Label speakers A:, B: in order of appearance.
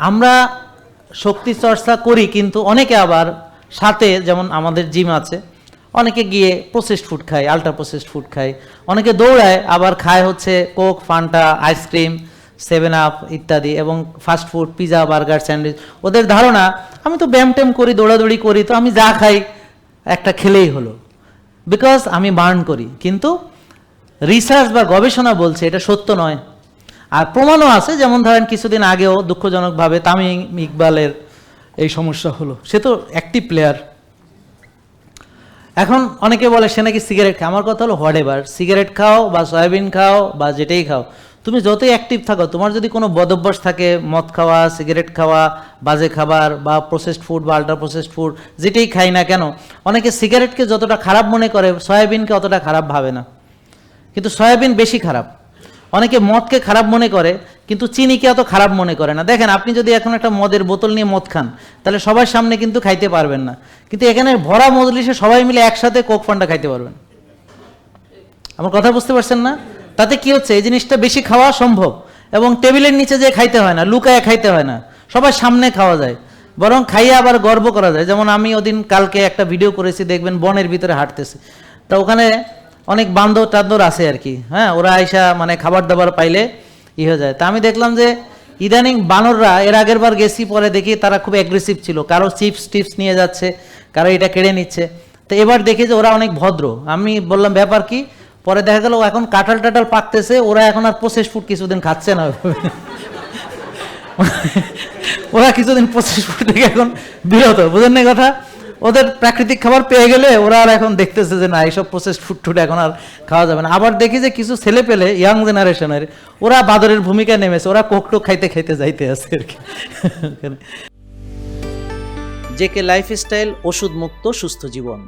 A: আমরা শক্তি চর্চা করি, কিন্তু অনেকে আবার সাথে, যেমন আমাদের জিম আছে, অনেকে গিয়ে প্রসেসড ফুড খায় আল্ট্রা প্রসেসড ফুড খায়, অনেকে দৌড়ায়, আবার খায় হচ্ছে Coke Fanta ice cream seven up ইত্যাদি, এবং fast food pizza burger sandwich ওদের ধারণা, আমি তো ব্যায়াম ট্যাম করি, দৌড়াদৌড়ি করি, তো আমি যা খাই, একটা খেলেই হলো। বিকজ আমি বার্ন করি, কিন্তু রিসার্চ বা গবেষণা বলছে এটা সত্য নয়। আর প্রমাণও আছে, যেমন ধরেন কিছুদিন আগেও দুঃখজনকভাবে তামিম ইকবালের এই সমস্যা হলো। সে তো অ্যাক্টিভ প্লেয়ার এখন অনেকে বলে, সে নাকি সিগারেট খায়? আমার কথা হলো হোয়াট এভার সিগারেট খাও বা সয়াবিন খাও বা যেটাই খাও, তুমি যতই অ্যাক্টিভ থাকো, তোমার যদি কোনো বদভ্যাস থাকে, মদ খাওয়া সিগারেট খাওয়া, বাজে খাবার বা প্রসেসড ফুড বা আল্ট্রা প্রসেসড ফুড যেটাই খাই না কেন, অনেকে সিগারেটকে যতটা খারাপ মনে করে সয়াবিনকে অতটা খারাপ ভাবে না। কিন্তু সয়াবিন বেশি খারাপ। অনেকে মদকে খারাপ মনে করে, কিন্তু চিনিকে অত খারাপ মনে করে না। দেখেন, আপনি যদি এখন একটা মদের বোতল নিয়ে মদ খান, তাহলে সবার সামনে কিন্তু খাইতে পারবেন না। কিন্তু এখানে ভরা মজলিসে সবাই মিলে একসাথে কোক ফান্ডা খাইতে পারবেন। আমার কথা বুঝতে পারছেন না? তাতে কি হচ্ছে? এই জিনিসটা বেশি খাওয়া সম্ভব। এবং টেবিলের নিচে যে খাইতে হয় না, লুকায় খাইতে হয় না, সবার সামনে খাওয়া যায়। বরং খাইয়ে আবার গর্ব করা যায়। যেমন আমি ওদিন কালকে একটা ভিডিও করেছি, দেখবেন বনের ভিতরে হাঁটতেছি। তা ওখানে অনেক বান্ধব টান্দর আছে আর কি হ্যাঁ ওরা আইসা মানে খাবার দাবার পাইলে ই হয়ে যায়। তা আমি দেখলাম যে ইদানিং বানররা এর আগের বার গেছি, পরে দেখি তারা খুব অ্যাগ্রেসিভ ছিল, কারও চিপস টিপস নিয়ে যাচ্ছে, কারও এটা কেড়ে নিচ্ছে। তো এবার দেখি যে ওরা অনেক ভদ্র। আমি বললাম, ব্যাপার কি? পরে দেখা গেল এখন কাঁঠাল টাটাল পাকতেছে, ওরা এখন আর প্রসেস ফুড কিছুদিন খাচ্ছে না। ওরা কিছুদিন প্রসেস ফুড থেকে এখন বিরত, বুঝেন না কথা? ওদের প্রাকৃতিক খাবার পেয়ে গেলে ওরা আর এখন দেখতেছে যে না, এইসব প্রসেসড ফুড টুড এখন আর খাওয়া যাবে না। আবার দেখি যে কিছু ছেলে পেলে ইয়াং জেনারেশনের ওরা বাদরের ভূমিকায় নেমেছে, ওরা কোকটোক খাইতে খাইতে যাইতে আছে আর কি। জেকে লাইফস্টাইল ওষুধ মুক্ত সুস্থ জীবন।